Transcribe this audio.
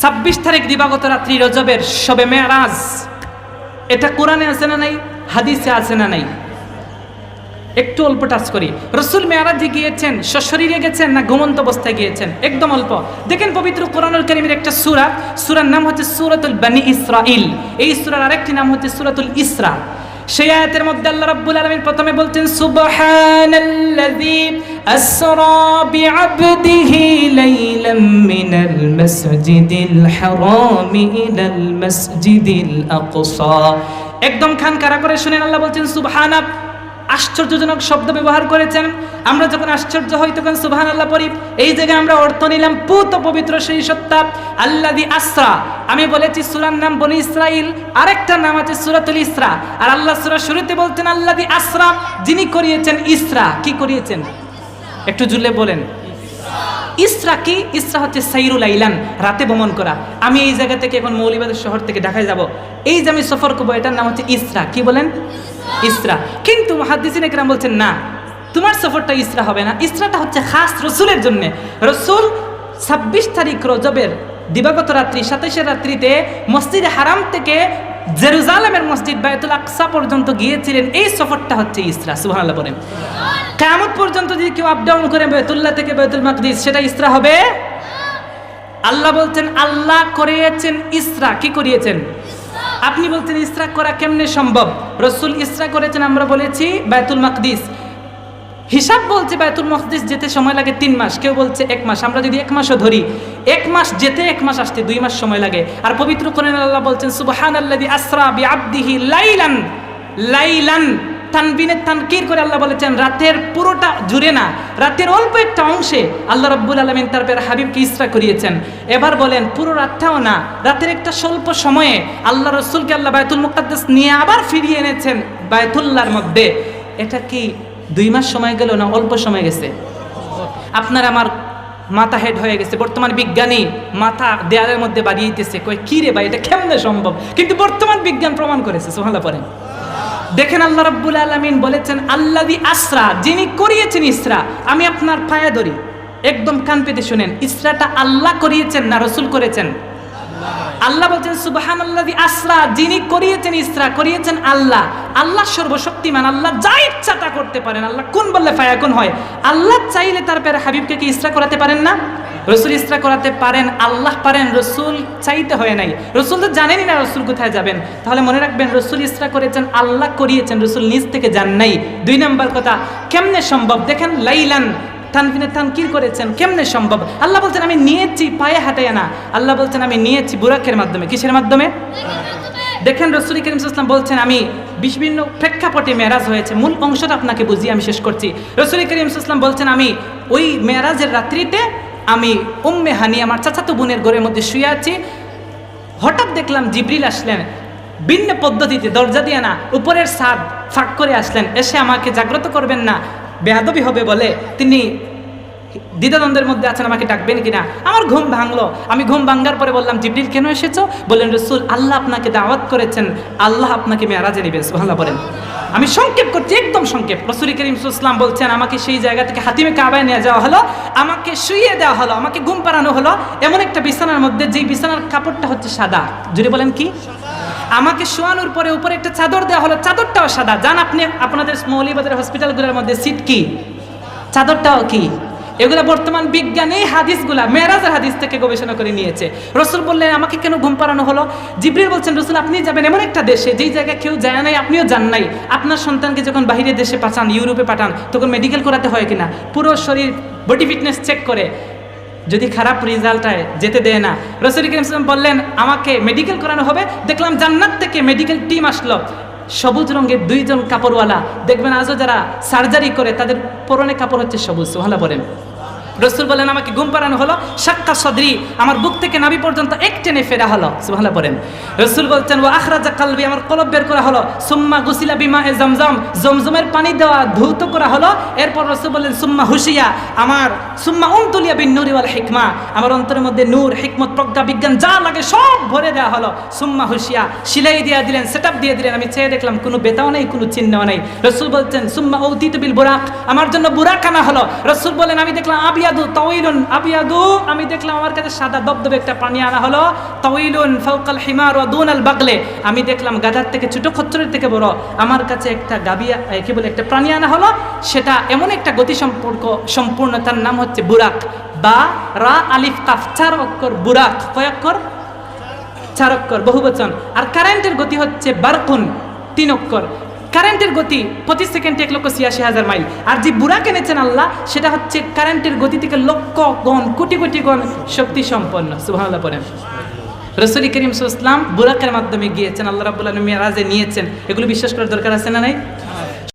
ছাব্বিশ তারিখ দিবাগত রাত্রি রজবের সবে মেয়ারাজ। এটা কোরআনে আছে না নাই? হাদিসে আছে না নাই? একটু অল্প টাচ করি। রসুল মেয়ারাজে গিয়েছেন, সশরীরে গেছেন না ঘুমন্ত অবস্থায় গিয়েছেন? একদম অল্প। দেখেন পবিত্র কোরআনুল করিমের একটা সুরা। সুরার নাম হচ্ছে সুরাতুল বানি ইসরাইল এই সুরার আরেকটি নাম হচ্ছে সুরাতুল ইসরা। সেই আয়াতের মধ্যে আল্লাহ রাব্বুল আলামিন প্রথমে বলছেন, সুবহানাল্লাযী আসরা বিআবদিহি লাইলাম মিনাল মাসজিদিল হারাম ইলাল মাসজিদিল আকসা। একদম খান কারা করে শুনেন আল্লাহ বলছেন সুবহানা আশ্চর্যজনক শব্দ ব্যবহার করেছেন। আমরা যখন আশ্চর্য হই, তখন সুবহান আল্লাহ পড়ি, এই জায়গায় আমরা অর্থ নিলাম, পুত পবিত্র সেই সত্তা আল্লাদি আসরা। আমি বলেছি, সুরার নাম বনি ইসরাইল আরেকটা নাম আছে সুরাতুল ইসরা। আর আল্লাহ সুরা শুরুতে বলতেন আল্লাদি আসরা, যিনি করিয়েছেন ইসরা। কি করিয়েছেন? একটু জুলে বলেন। ইসরা কি ইসরা হচ্ছে সাইরুল আইলান, রাতে ভ্রমণ করা। আমি এই জায়গা থেকে এখন মৌলিবাদের শহর থেকে ঢাকায় যাব। এই যে আমি সফর করব, এটার নাম হচ্ছে ইসরা। কি বলেন? ইসরা। কিন্তু মহাদিসিন একরাম বলছেন, না, তোমার সফরটা ইসরা হবে না। ইসরাটা হচ্ছে খাস রসুলের জন্য। রসুল ছাব্বিশ তারিখ রজবের দিবাগত রাত্রি সাতাশের রাত্রিতে মসজিদে হারাম থেকে জেরুজালেমের মসজিদ বায়তুল আকসা পর্যন্ত গিয়েছিলেন। এই সফরটা হচ্ছে ইসরা। সুবহানাল্লাহ বলেন। কেমন পর্যন্ত যদি কেউ আপ ডাউন করে বেতুল্লাহ থেকে বেতুল মাকদিস, সেটা ইসরা হবে? আল্লাহ বলছেন, আল্লাহ করিয়েছেন ইসরা। কি করিয়েছেন? আপনি বলছেন, ইসরা করা কেমনে সম্ভব? রসুল, ইসরা করেছেন, আমরা বলেছি বায়তুল মাকদিস। হিসাব বলছে বায়তুল মকদিস যেতে সময় লাগে তিন মাস। কেউ বলছে, এক মাস। আমরা যদি এক মাসও ধরি, এক মাস যেতে এক মাস আসতে দুই মাস সময় লাগে। আর পবিত্র কোরআন আল্লাহ বলছেন সুবহান আল্লাদি আসরা বি আব্দিহি লাইলান। লাইলান। তানবিনের তানকির করে আল্লাহ বলেছেন, রাতের পুরোটা জুড়ে না, রাতের অল্প একটা অংশে আল্লাহ রব্বুল আলমিন তার পের হাবিবকে ইসরা করিয়েছেন। এবার বলেন, পুরো রাতটাও না, রাতের একটা স্বল্প সময়ে আল্লাহ রসুলকে আল্লাহ বায়তুল মুকাদ্দাস নিয়ে আবার ফিরিয়ে এনেছেন বায়তুল্লার মধ্যে। এটা কি দুই মাস সময় গেল না অল্প সময় গেছে? আপনার আমার মাথা হেড হয়ে গেছে, বর্তমান বিজ্ঞানী মাথা দেয়ালের মধ্যে বাড়িয়েতেছে কয়, কী রে ভাই, এটা কেমনে সম্ভব? কিন্তু বর্তমান বিজ্ঞান প্রমাণ করেছে সোহালা পড়েন। দেখেন আল্লাহ রাব্বুল আলামিন বলেছেন আল্লাদি আসরা, যিনি করিয়েছেন ইসরা। আমি আপনার পায়ে ধরি। একদম কান পেতে শুনেন, ইসরাটা আল্লাহ করিয়েছেন না রসুল করেছেন? আল্লাহ বলছেন সুবাহান আল্লাহ আসরা যিনি করিয়েছেন ইসরা, করিয়েছেন আল্লাহ। আল্লাহ সর্বশক্তিমান, আল্লাহ যা ইচ্ছা তা করতে পারেন। আল্লাহ কোন বললে ফায়াকুন হয়? আল্লাহ চাইলে তার পেরে হাবিবকে কি ইসরা করাতে পারেন না? রসুল ইসরা করাতে পারেন, আল্লাহ পারেন, রসুল চাইতে হয় নাই। রসুল তো জানেনই না রসুল কোথায় যাবেন। তাহলে মনে রাখবেন, রসুল ইসরা করেছেন, আল্লাহ করিয়েছেন, রসুল নিজ থেকে যান নাই। দুই নম্বর কথা, কেমনে সম্ভব? দেখেন, লাইলান তানফিনে তানকির করেছেন, কেমনে সম্ভব? আল্লাহ বলছেন, আমি নিয়েছি, পায়ে হাঁটাইয়া না। আল্লাহ বলছেন, আমি নিয়েছি বুরাকের মাধ্যমে। কিসের মাধ্যমে? দেখেন রসুল করিম ইসলাম বলছেন, আমি বিভিন্ন প্রেক্ষাপটে মেরাজ হয়েছে। মূল অংশটা আপনাকে বুঝিয়ে আমি শেষ করছি। রসুল করিম ইসলাম বলছেন, আমি ওই মেরাজের রাত্রিতে আমি উম্মে হানি, আমার চাচাতো বোনের ঘরের মধ্যে শুয়ে আছি। হঠাৎ দেখলাম জিবরিল আসলেন, ভিন্ন পদ্ধতিতে দরজা দিয়ে না, উপরের ছাদ ফাঁক করে আসলেন। এসে আমাকে জাগ্রত করবেন না। বেহাদবি হবে বলে তিনি দ্বিধাদ্বন্দ্বের মধ্যে আছেন, আমাকে ডাকবেন কিনা? আমার ঘুম ভাঙলো। আমি ঘুম ভাঙ্গার পরে বললাম, জিবরিল, কেন এসেছ? বললেন, রসুল, আল্লাহ আপনাকে দাওয়াত করেছেন। আল্লাহ আপনাকে মেয়ারাজে নেবেন। সুহাল্লাহ বলেন। আমি সংক্ষেপ করছি, একদম সংক্ষেপ। রসুল করিম ইসলাম বলছেন, আমাকে সেই জায়গা থেকে হাতিমে কাবায় নিয়ে যাওয়া হলো, আমাকে শুইয়ে দেওয়া হলো, আমাকে ঘুম পাড়ানো হলো। এমন একটা বিছানার মধ্যে, যেই বিছানার কাপড়টা হচ্ছে সাদা। জুড়ে বলেন কি? আমাকে শোয়ানোর পরে উপরে একটা চাদর দেওয়া হলো। চাদরটাও সাদা। জান আপনি, আপনাদের মৌলিবাদের হসপিটালগুলোর মধ্যে সিট কি? চাদরটাও কি? এগুলো বর্তমান বিজ্ঞান হাদিসগুলা মেরাজের হাদিস থেকে গবেষণা করে নিয়েছে। রসুল বললেন, আমাকে কেন ঘুম পাড়ানো হলো? জিব্রিল বলছেন, রসুল, আপনি যাবেন এমন একটা দেশে, যেই জায়গায় কেউ যায় নাই, আপনিও যান নাই। আপনার সন্তানকে যখন বাহিরের দেশে পাঠান, ইউরোপে পাঠান, তখন মেডিকেল করাতে হয় কিনা? পুরো শরীর বডি ফিটনেস চেক করে। যদি খারাপ রেজাল্ট হয় যেতে দেয় না। রসুল করিম বললেন, আমাকে মেডিকেল করানো হবে। দেখলাম জান্নাত থেকে মেডিকেল টিম আসলো। সবুজ রঙের দুইজন কাপড়ওয়ালা। দেখবেন আজও যারা সার্জারি করে, তাদের পরনে কাপড় হচ্ছে সবুজ সোহালা বলেন। রসুল বলেন, আমাকে ঘুম পাড়ানো হলো, সাক্কা সদরি, আমার বুক থেকে নাবি পর্যন্ত এক টেনে ফেরা হলো। সুভালা পড়েন। রসুল বলছেন ও আখরাজা কালবি, আমার কলব বের করা হলো। সুম্মা গুসিলা বিমা এ জমজম, জমজমের পানি দেওয়া ধৌত করা হলো। এরপর রসুল বললেন, সুম্মা হুশিয়া, আমার, সুম্মা উনতুলিয়া বিন নুরিওয়াল হিকমা, আমার অন্তরের মধ্যে নূর, হিকমত, প্রজ্ঞা, বিজ্ঞান যা লাগে সব ভরে দেওয়া হলো। সুম্মা হুশিয়া, সিলাই দিয়ে দিলেন সেট দিয়ে দিলেন। আমি চেয়ে দেখলাম, কোনো বেতাও নেই, কোনো চিহ্নও নেই। রসুল বলছেন, সুম্মা ঔতিত বিল বুরাক, আমার জন্য বুরাক আনা হলো। রসুল বলেন, আমি দেখলাম আবি আবিয়াদু, তাওইলুন, আবিয়াদু। আমি দেখলাম আমার কাছে সাদা দবদবে একটা পানি আনা হলো। তাওইলুন ফাউকাল হিমার ওয়া দুনাল বাগলে। আমি দেখলাম গাধার থেকে ছোট খচ্চরের থেকে বড়। আমার কাছে একটা গাবিয়া কি বলে, একটা প্রাণী আনা হলো। সেটা এমন একটা গতি সম্পর্ক সম্পূর্ণ, তার নাম হচ্ছে বুরাক। বা, রা, আলিফ, কাফ, চার অক্ষর বুরাক। কয় অক্ষর? চার অক্ষর বহু বচন আর কারেন্টের গতি হচ্ছে বারকুন, তিন অক্ষর। কারেন্টের গতি প্রতি সেকেন্ডে এক লক্ষ ছিয়াশি হাজার মাইল। আর যে বুড়া কেনেছেন আল্লাহ, সেটা হচ্ছে কারেন্টের গতি থেকে লক্ষ গণ, কোটি কোটি গণ শক্তি সম্পন্ন। সুবহানাল্লাহ পড়েন। রসুল করিম ইসলাম বুরাকের মাধ্যমে গিয়েছেন, আল্লাহ রাবুল্লাহ রাজে নিয়েছেন। এগুলো বিশ্বাস করার দরকার আছে না নাই?